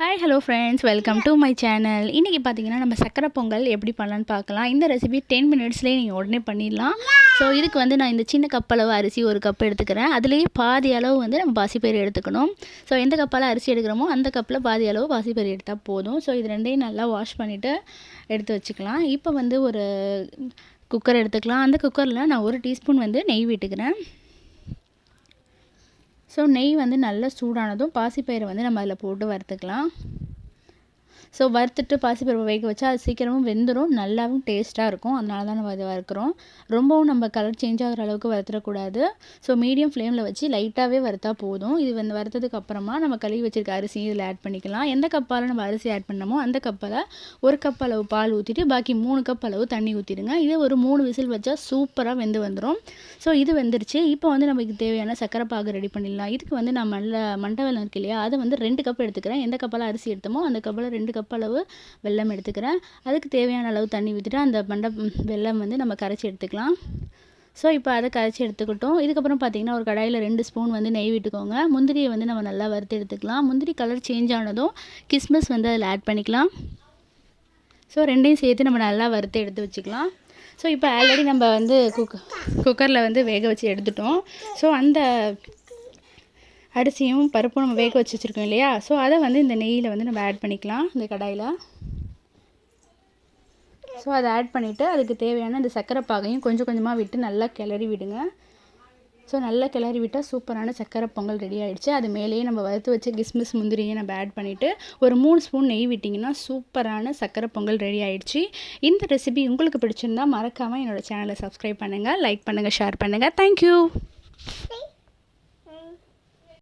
Hi hello friends welcome to my channel இன்றைக்கி பார்த்தீங்கன்னா நம்ம சக்கரை பொங்கல் எப்படி பண்ணலான்னு பார்க்கலாம். இந்த ரெசிபி டென் மினிட்ஸ்லேயே நீங்கள் உடனே பண்ணிடலாம். ஸோ இதுக்கு வந்து நான் இந்த சின்ன கப்பளவு அரிசி ஒரு கப் எடுத்துக்கிறேன். அதுலேயே பாதி அளவு வந்து நம்ம பாசிப்பயிறு எடுத்துக்கணும். ஸோ எந்த கப்பால் அரிசி எடுக்கிறோமோ அந்த கப்பில் பாதி அளவு பாசிப்பயிறு எடுத்தால் போதும். ஸோ இது ரெண்டையும் நல்லா வாஷ் பண்ணிவிட்டு எடுத்து வச்சுக்கலாம். இப்போ வந்து ஒரு குக்கர் எடுத்துக்கலாம். அந்த குக்கரில் நான் ஒரு டீஸ்பூன் வந்து நெய் விட்டுக்கிறேன். ஸோ நெய் வந்து நல்லா சூடானதும் பாசிப்பயிரை வந்து நம்ம அதில் போட்டு வறுத்துக்கலாம். ஸோ வறுத்துட்டு பாசிப்பருப்பு வேக வச்சா அது சீக்கிரமும் வெந்துடும் நல்லாவும் டேஸ்ட்டாக இருக்கும். அதனால தான் நம்ம அதை வறுக்கிறோம். ரொம்பவும் நம்ம கலர் சேஞ்ச் ஆகிற அளவுக்கு வறுத்துடக்கூடாது. ஸோ மீடியம் ஃப்ளேமில் வச்சு லைட்டாகவே வறுத்தா போதும். இது வந்து வறுத்ததுக்கு அப்புறமா நம்ம கழுவி வச்சிருக்க அரிசி இதில் ஆட் பண்ணிக்கலாம். எந்த கப்பால் நம்ம அரிசி ஆட் பண்ணமோ அந்த கப்பால் ஒரு கப் அளவு பால் ஊற்றிட்டு பாக்கி மூணு கப் அளவு தண்ணி ஊற்றிடுங்க இது ஒரு மூணு விசில் வச்சா சூப்பராக வெந்து வந்துடும் ஸோ இது வெந்துருச்சு. இப்போ வந்து நமக்கு தேவையான சக்கரை பாகு ரெடி பண்ணிடலாம். இதுக்கு வந்து நான் மல்ல மண்டை இருக்கு இல்லையா? அதை வந்து ரெண்டு கப் எடுத்துக்கிறேன். எந்த கப்பால் அரிசி எடுத்தோமோ அந்த கப்பில் ரெண்டு கப் கப்பளவு வெல்லம் எடுத்துக்கிறேன். அதுக்கு தேவையான அளவு தண்ணி ஊற்றிட்டு அந்த மண்டை வெல்லம் வந்து நம்ம கரைச்சி எடுத்துக்கலாம். ஸோ இப்போ அதை கரைச்சி எடுத்துக்கிட்டோம். இதுக்கப்புறம் பார்த்திங்கன்னா ஒரு கடாயில் ரெண்டு ஸ்பூன் வந்து நெய் விட்டுக்கோங்க. முந்திரியை வந்து நம்ம நல்லா வறுத்து எடுத்துக்கலாம். முந்திரி கலர் சேஞ்ச் ஆனதும் கிஸ்மிஸ் வந்து அதில் ஆட் பண்ணிக்கலாம். ஸோ ரெண்டையும் சேர்த்து நம்ம நல்லா வறுத்து எடுத்து வச்சுக்கலாம். ஸோ இப்போ ஆல்ரெடி நம்ம வந்து குக் குக்கரில் வந்து வேக வச்சு எடுத்துட்டோம். ஸோ அந்த அரிசியும் பருப்பும் நம்ம வேக வச்சு வச்சுருக்கோம் இல்லையா? ஸோ அதை வந்து இந்த நெய்யில் வந்து நம்ம ஆட் பண்ணிக்கலாம் இந்த கடாயில். ஸோ அதை ஆட் பண்ணிவிட்டு அதுக்கு தேவையான இந்த சர்க்கரை பாகையும் கொஞ்சம் கொஞ்சமாக விட்டு நல்லா கிளறி விடுங்க. ஸோ நல்லா கிளறி விட்டால் சூப்பரான சர்க்கரை பொங்கல் ரெடி ஆகிடுச்சு அது மேலேயே நம்ம வறுத்து வச்ச கிஸ்மிஸ் முந்திரியை நம்ம ஆட் பண்ணிவிட்டு ஒரு மூணு ஸ்பூன் நெய் விட்டிங்கன்னா சூப்பரான சர்க்கரை பொங்கல் ரெடி ஆகிடுச்சு இந்த ரெசிபி உங்களுக்கு பிடிச்சிருந்தா மறக்காமல் என்னோடய சேனலை சப்ஸ்கிரைப் பண்ணுங்கள் லைக் பண்ணுங்கள் ஷேர் பண்ணுங்கள் தேங்க்யூ